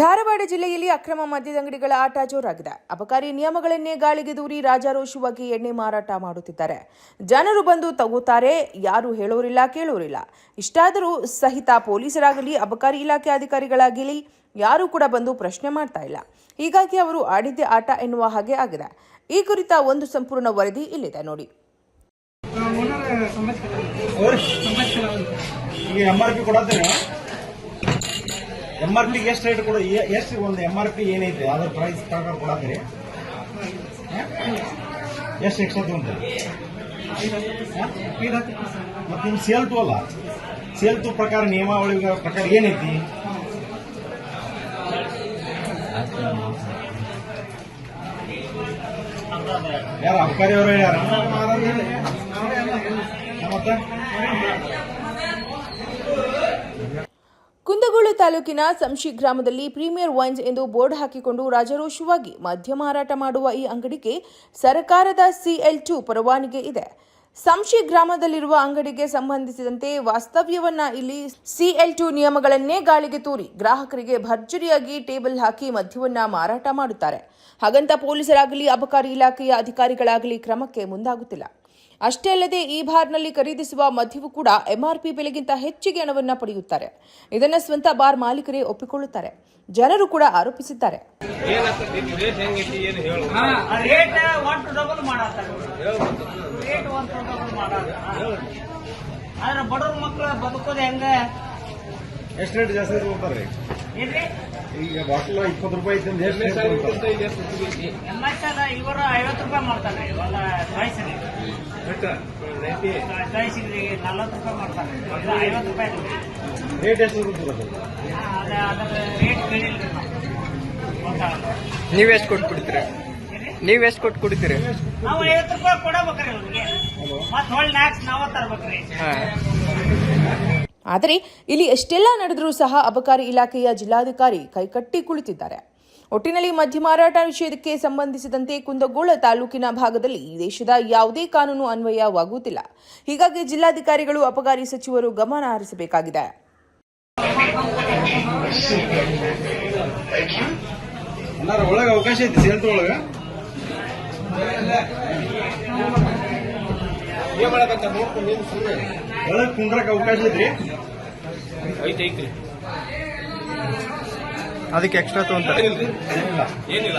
ಧಾರವಾಡ ಜಿಲ್ಲೆಯಲ್ಲಿ ಅಕ್ರಮ ಮದ್ಯದಂಗಡಿಗಳ ಆಟ ಜೋರಾಗಿದೆ. ಅಬಕಾರಿ ನಿಯಮಗಳನ್ನೇ ಗಾಳಿಗೆ ದೂರಿ ರಾಜಾರೋಷವಾಗಿ ಎಣ್ಣೆ ಮಾರಾಟ ಮಾಡುತ್ತಿದ್ದಾರೆ. ಜನರು ಬಂದು ತಗೋತಾರೆ, ಯಾರು ಹೇಳೋರಿಲ್ಲ, ಕೇಳೋರಿಲ್ಲ. ಇಷ್ಟಾದರೂ ಸಹಿತ ಪೊಲೀಸರಾಗಲಿ, ಅಬಕಾರಿ ಇಲಾಖೆ ಅಧಿಕಾರಿಗಳಾಗಲಿ ಯಾರೂ ಕೂಡ ಬಂದು ಪ್ರಶ್ನೆ ಮಾಡ್ತಾ ಇಲ್ಲ. ಹೀಗಾಗಿ ಅವರು ಆಡಿದ್ದೆ ಆಟ ಎನ್ನುವ ಹಾಗೆ ಆಗಿದೆ. ಈ ಕುರಿತ ಒಂದು ಸಂಪೂರ್ಣ ವರದಿ ಇಲ್ಲಿದೆ, ನೋಡಿ. ಪಿ ಎಂ ಆರ್ ಪಿಗೆ ಎಷ್ಟು ರೇಟ್ ಕೊಡ ಎಷ್ಟು ಒಂದು ಎಂ ಆರ್ ಪಿ ಏನೈತೆ ಅದ್ರ ಪ್ರೈಸ್ ಪ್ರಕಾರ ಕೊಡತ್ತೀರಿ? ಎಷ್ಟು ಎಕ್ಸ್ಟ್ರಾ ತಗೊಂತ ಮತ್ತೆ ನಿಮ್ ಸೇಲ್ ಟು ಅಲ್ಲ ಸೇಲ್ ಟು ಪ್ರಕಾರ ನಿಯಮಾವಳಿ ಪ್ರಕಾರ ಏನೈತಿ? ಯಾರು ಅಬ್ಕಾರಿ ಅವರು ಯಾರು ಮತ್ತೆ ಕುಂದಗೋಳ ತಾಲೂಕಿನ ಸಂಶಿ ಗ್ರಾಮದಲ್ಲಿ ಪ್ರೀಮಿಯರ್ ವೈನ್ಸ್ ಎಂದು ಬೋರ್ಡ್ ಹಾಕಿಕೊಂಡು ರಾಜರೋಷವಾಗಿ ಮದ್ಯ ಮಾರಾಟ ಮಾಡುವ ಈ ಅಂಗಡಿಗೆ ಸರ್ಕಾರದ ಸಿಎಲ್ ಟು ಪರವಾನಗಿ ಇದೆ. ಸಂಶಿ ಗ್ರಾಮದಲ್ಲಿರುವ ಅಂಗಡಿಗೆ ಸಂಬಂಧಿಸಿದಂತೆ ವಾಸ್ತವ್ಯವನ್ನ ಇಲ್ಲಿ ಸಿಎಲ್ ಟು ನಿಯಮಗಳನ್ನೇ ಗಾಳಿಗೆ ತೂರಿ ಗ್ರಾಹಕರಿಗೆ ಭರ್ಜರಿಯಾಗಿ ಟೇಬಲ್ ಹಾಕಿ ಮದ್ಯವನ್ನ ಮಾರಾಟ ಮಾಡುತ್ತಾರೆ. ಹಾಗಂತ ಪೊಲೀಸರಾಗಲಿ, ಅಬಕಾರಿ ಇಲಾಖೆಯ ಅಧಿಕಾರಿಗಳಾಗಲಿ ಕ್ರಮಕ್ಕೆ ಮುಂದಾಗುತ್ತಿಲ್ಲ. ಅಷ್ಟೇ ಅಲ್ಲದೆ ಈ ಬಾರ್ನಲ್ಲಿ ಖರೀದಿಸುವ ಮದ್ಯವು ಕೂಡ ಎಂಆರ್ಪಿ ಬೆಲೆಗಿಂತ ಹೆಚ್ಚಿಗೆ ಹಣವನ್ನು ಪಡೆಯುತ್ತಾರೆ. ಇದನ್ನ ಸ್ವಂತ ಬಾರ್ ಮಾಲೀಕರೇ ಒಪ್ಪಿಕೊಳ್ಳುತ್ತಾರೆ. ಜನರು ಕೂಡ ಆರೋಪಿಸಿದ್ದಾರೆ. ರೇಟ್ ಎಷ್ಟು ಜಾಸ್ತಿ ಈಗ ಬಾಟ್ಲ್ ಇಪ್ಪತ್ತು ರೂಪಾಯಿ ಎಷ್ಟು ಇವರು ಐವತ್ತು ರೂಪಾಯಿ ಮಾಡ್ತಾರೆ ಇವಾಗ ನಲ್ವತ್ತು ರೂಪಾಯಿ ಮಾಡ್ತಾರೆ. ಐವತ್ತು ರೂಪಾಯಿ. ರೇಟ್ ಎಷ್ಟು ರೇಟ್ ಕೇಳಿಲ್ರಿ ನೀವೆಷ್ಟು ಕೊಟ್ಟು ಕುಡಿತೀರಿ? ಏನ್ರಿ? ನೀವೆಷ್ಟು ಕೊಟ್ಟು ಕುಡಿತೀರಿ? ನಾವು ಐವತ್ತು ರೂಪಾಯಿ ಕೊಡಬೇಕ್ರಿ ಅವ್ರಿಗೆ ಮತ್ತೆ ಹೊಳ್ಳಿ ನಾಲ್ಕು ನಾವ ತರ್ಬೇಕ್ರಿ. ಆದರೆ ಇಲ್ಲಿ ಎಷ್ಟೆಲ್ಲಾ ನಡೆದರೂ ಸಹ ಅಬಕಾರಿ ಇಲಾಖೆಯ ಜಿಲ್ಲಾಧಿಕಾರಿ ಕೈಕಟ್ಟಿ ಕುಳಿತಿದ್ದಾರೆ. ಒಟ್ಟಿನಲ್ಲಿ ಮದ್ಯ ಮಾರಾಟ ನಿಷೇಧಕ್ಕೆ ಸಂಬಂಧಿಸಿದಂತೆ ಕುಂದಗೋಳ ತಾಲೂಕಿನ ಭಾಗದಲ್ಲಿ ಈ ದೇಶದ ಯಾವುದೇ ಕಾನೂನು ಅನ್ವಯವಾಗುತ್ತಿಲ್ಲ ಹೀಗಾಗಿ ಜಿಲ್ಲಾಧಿಕಾರಿಗಳು ಅಪಗಾರಿ ಸಚಿವರು ಗಮನ ಹರಿಸಬೇಕಾಗಿದೆ. ಅವಕಾಶ ಐತಿ ಅದಕ್ಕೆ ಎಕ್ಸ್ಟ್ರಾ ತಗೊಂತಾರೆ. ಏನಿಲ್ಲ.